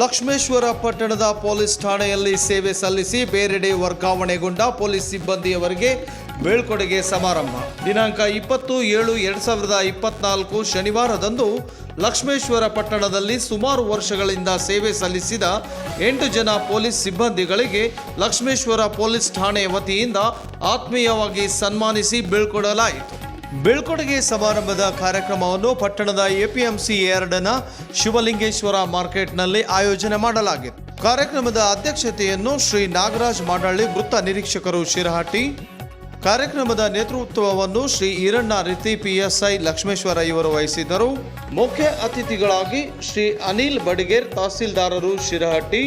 ಲಕ್ಷ್ಮೇಶ್ವರ ಪಟ್ಟಣದ ಪೊಲೀಸ್ ಠಾಣೆಯಲ್ಲಿ ಸೇವೆ ಸಲ್ಲಿಸಿ ಬೇರೆಡೆ ವರ್ಗಾವಣೆಗೊಂಡ ಪೊಲೀಸ್ ಸಿಬ್ಬಂದಿಯವರಿಗೆ ಬೀಳ್ಕೊಡುಗೆ ಸಮಾರಂಭ. ದಿನಾಂಕ ಇಪ್ಪತ್ತು ಏಳು ಎರಡು ಸಾವಿರದ ಇಪ್ಪತ್ನಾಲ್ಕು ಶನಿವಾರದಂದು ಲಕ್ಷ್ಮೇಶ್ವರ ಪಟ್ಟಣದಲ್ಲಿ ಸುಮಾರು ವರ್ಷಗಳಿಂದ ಸೇವೆ ಸಲ್ಲಿಸಿದ ಎಂಟು ಜನ ಪೊಲೀಸ್ ಸಿಬ್ಬಂದಿಗಳಿಗೆ ಲಕ್ಷ್ಮೇಶ್ವರ ಪೊಲೀಸ್ ಠಾಣೆ ವತಿಯಿಂದ ಆತ್ಮೀಯವಾಗಿ ಸನ್ಮಾನಿಸಿ ಬೀಳ್ಕೊಡಲಾಯಿತು ಬೀಳ್ಕೊಡುಗೆ ಸಮಾರಂಭದ ಕಾರ್ಯಕ್ರಮವನ್ನು ಪಟ್ಟಣದ ಎಪಿಎಂಸಿ ಎರಡನ ಶಿವಲಿಂಗೇಶ್ವರ ಮಾರ್ಕೆಟ್ನಲ್ಲಿ ಆಯೋಜನೆ ಮಾಡಲಾಗಿದೆ. ಕಾರ್ಯಕ್ರಮದ ಅಧ್ಯಕ್ಷತೆಯನ್ನು ಶ್ರೀ ನಾಗರಾಜ್ ಮಾಡಳ್ಳಿ ವೃತ್ತ ನಿರೀಕ್ಷಕರು ಶಿರಹಟ್ಟಿ ಕಾರ್ಯಕ್ರಮದ ನೇತೃತ್ವವನ್ನು ಶ್ರೀ ಈರಣ್ಣ ರೀತಿ ಪಿಎಸ್ಐ ಲಕ್ಷ್ಮೇಶ್ವರ ಇವರು ವಹಿಸಿದ್ದರು. ಮುಖ್ಯ ಅತಿಥಿಗಳಾಗಿ ಶ್ರೀ ಅನಿಲ್ ಬಡಿಗೇರ್ ತಹಸೀಲ್ದಾರರು Shirahatti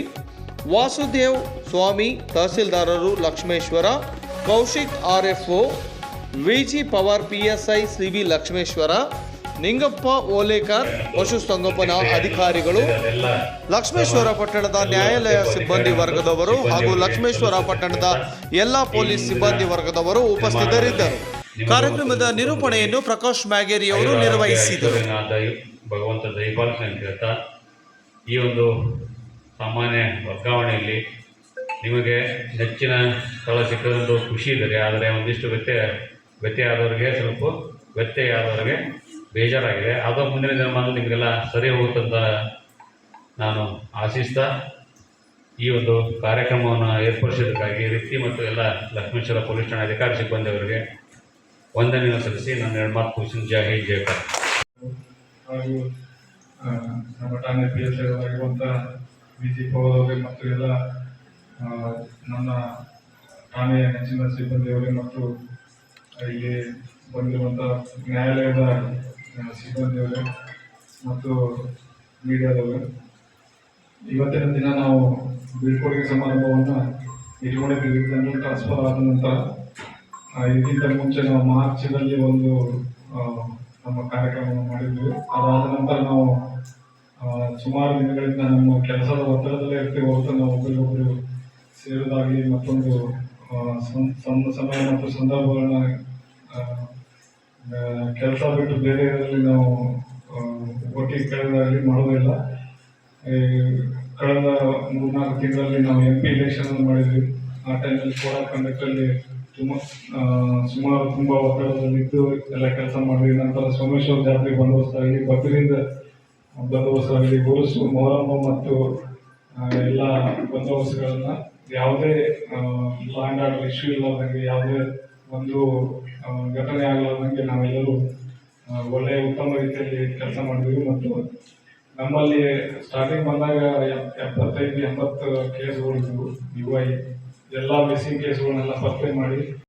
Vasudev Swami ತಹಸೀಲ್ದಾರರು Lakshmeshwar, Kaushik RFO V G Pawar PSI C V Lakshmeshwar, Ningappa Olekar, ಪಶುಸಂಗೋಪನಾ ಅಧಿಕಾರಿಗಳು, ಲಕ್ಷ್ಮೇಶ್ವರ ಪಟ್ಟಣದ ನ್ಯಾಯಾಲಯ ಸಿಬ್ಬಂದಿ ವರ್ಗದವರು ಹಾಗೂ ಲಕ್ಷ್ಮೇಶ್ವರ ಪಟ್ಟಣದ ಎಲ್ಲ ಪೊಲೀಸ್ ಸಿಬ್ಬಂದಿ ವರ್ಗದವರು ಉಪಸ್ಥಿತರಿದ್ದರು. ಕಾರ್ಯಕ್ರಮದ ನಿರೂಪಣೆಯನ್ನು ಪ್ರಕಾಶ್ ಮ್ಯಾಗೇರಿ ಅವರು ನಿರ್ವಹಿಸಿದರು. ಭಗವಂತ ಈ ಒಂದು ಸಾಮಾನ್ಯ ವರ್ಗಾವಣೆಯಲ್ಲಿ ನಿಮಗೆ ನೆಚ್ಚಿನ ಸ್ಥಳ ಸಿಕ್ಕದಂತೂ ಖುಷಿ ಇದೆ ಆದರೆ ಒಂದಿಷ್ಟು ವ್ಯತ್ಯಯ ಆದವರಿಗೆ ಸ್ವಲ್ಪ ವ್ಯತ್ಯಯ ಆದವರಿಗೆ ಬೇಜಾರಾಗಿದೆ. ಅದು ಮುಂದಿನ ದಿನಮಾನ ನಿಮಗೆಲ್ಲ ಸರಿ ಹೋಗುತ್ತಂತ ನಾನು ಆಶಿಸ್ತಾ, ಈ ಒಂದು ಕಾರ್ಯಕ್ರಮವನ್ನು ಏರ್ಪಡಿಸಿದ್ದಕ್ಕಾಗಿ ರೀತಿ ಮತ್ತು ಎಲ್ಲ ಲಕ್ಷ್ಮೇಶ್ವರ ಪೊಲೀಸ್ ಠಾಣೆ ಅಧಿಕಾರಿ ಸಿಬ್ಬಂದಿಯವರಿಗೆ ವಂದನೆಯನ್ನು ಸಲ್ಲಿಸಿ ನನ್ನ ಎರಡು ಮಾತು ಕೂಸಿನ ಜಯ ಹೇ ಜಯ ಹಾಗೂ ನಮ್ಮ ಠಾಣೆ ಪಿ ಎಸ್ ಆಗಿರುವಂಥ ಬಿ ಜಿ ಮತ್ತು ಎಲ್ಲ ನನ್ನ ಠಾಣೆಯ ನೆಚ್ಚಿನ ಸಿಬ್ಬಂದಿಯವರೇ ಮತ್ತು ಇಲ್ಲಿ ಬಂದಿರುವಂಥ ನ್ಯಾಯಾಲಯದ ಸಿಬ್ಬಂದಿಯವರು ಮತ್ತು ಮೀಡಿಯಾದವರು. ಇವತ್ತಿನ ದಿನ ನಾವು ಬೀಳ್ಕೊಡುಗೆ ಸಮಾರಂಭವನ್ನು ಇಟ್ಕೊಂಡಿದ್ದೀವಿ. ಜನರಲ್ ಟ್ರಾನ್ಸ್ಫರ್ ಆದ ನಂತರ ಇದಕ್ಕಿಂತ ಮುಂಚೆ ನಾವು ಮಾರ್ಚ್ನಲ್ಲಿ ಒಂದು ನಮ್ಮ ಕಾರ್ಯಕ್ರಮವನ್ನು ಮಾಡಿದ್ವಿ ಅದಾದ ನಂತರ ನಾವು ಸುಮಾರು ದಿನಗಳಿಂದ ನಮ್ಮ ಕೆಲಸದ ಒತ್ತಡದಲ್ಲೇ ಇರ್ತೀವಿ ಹೊರತು ನಾವು ಒಬ್ಬರಿಗೊಬ್ಬರು ಸೇರೋದಾಗಲಿ ಮತ್ತೊಂದು ಆ, ಸಂ- ಸಂ- ಸಮಯ ಮತ್ತು ಸಂದರ್ಭಗಳನ್ನ ಕೆಲಸ ಬಿಟ್ಟು ಬೇರೆ ಇದರಲ್ಲಿ ನಾವು ಒಟ್ಟಿಗೆ ಕಳೆದಾಗಲಿ ಮಾಡೋದಿಲ್ಲ ಕಳೆದ ಮೂರ್ನಾಲ್ಕು ತಿಂಗಳಲ್ಲಿ ನಾವು ಎಂ ಪಿ ಇಲೆಕ್ಷನ್ ಮಾಡಿದ್ವಿ. ಆ ಟೈಮಲ್ಲಿ ಕೋಲಾರ ಕಂಡಕ್ಟಲ್ಲಿ ತುಂಬ ಸುಮಾರು ತುಂಬ ಒತ್ತಡದಲ್ಲಿದ್ದು ಎಲ್ಲ ಕೆಲಸ ಮಾಡಿದ್ವಿ ನಂತರ ಸೋಮೇಶ್ವರ ಜಾತ್ರೆ ಬಂದೋಬಸ್ತಾಗಲಿ ಬಕ್ರೀದ್ ಬಂದೋಬಸ್ತಾಗಲಿ ಗುರುಸು ಮೊಹರಮ್ಮ ಮತ್ತು ಎಲ್ಲ ಬಂದೋಬಸ್ತ್ಗಳನ್ನ ಯಾವುದೇ ಲ್ಯಾಂಡ್ ಆರ್ಡರ್ ಇಶ್ಯೂ ಇಲ್ಲದಂಗೆ ಯಾವುದೇ ಒಂದು ಘಟನೆ ಆಗಲಾರ್ದಂಗೆ ನಾವೆಲ್ಲರೂ ಒಳ್ಳೆಯ ಉತ್ತಮ ರೀತಿಯಲ್ಲಿ ಕೆಲಸ ಮಾಡಿದ್ವಿ ಮತ್ತು ನಮ್ಮಲ್ಲಿ ಸ್ಟಾರ್ಟಿಂಗ್ ಬಂದಾಗ ಎಪ್- ಎಪ್ಪತ್ತೈದು, ಎಂಬತ್ತು ಕೇಸ್ಗಳಿದ್ವು ಯು ಐ ಎಲ್ಲ ಮಿಸ್ಸಿಂಗ್ ಕೇಸ್ಗಳನ್ನೆಲ್ಲ ಪತ್ತೆ ಮಾಡಿ.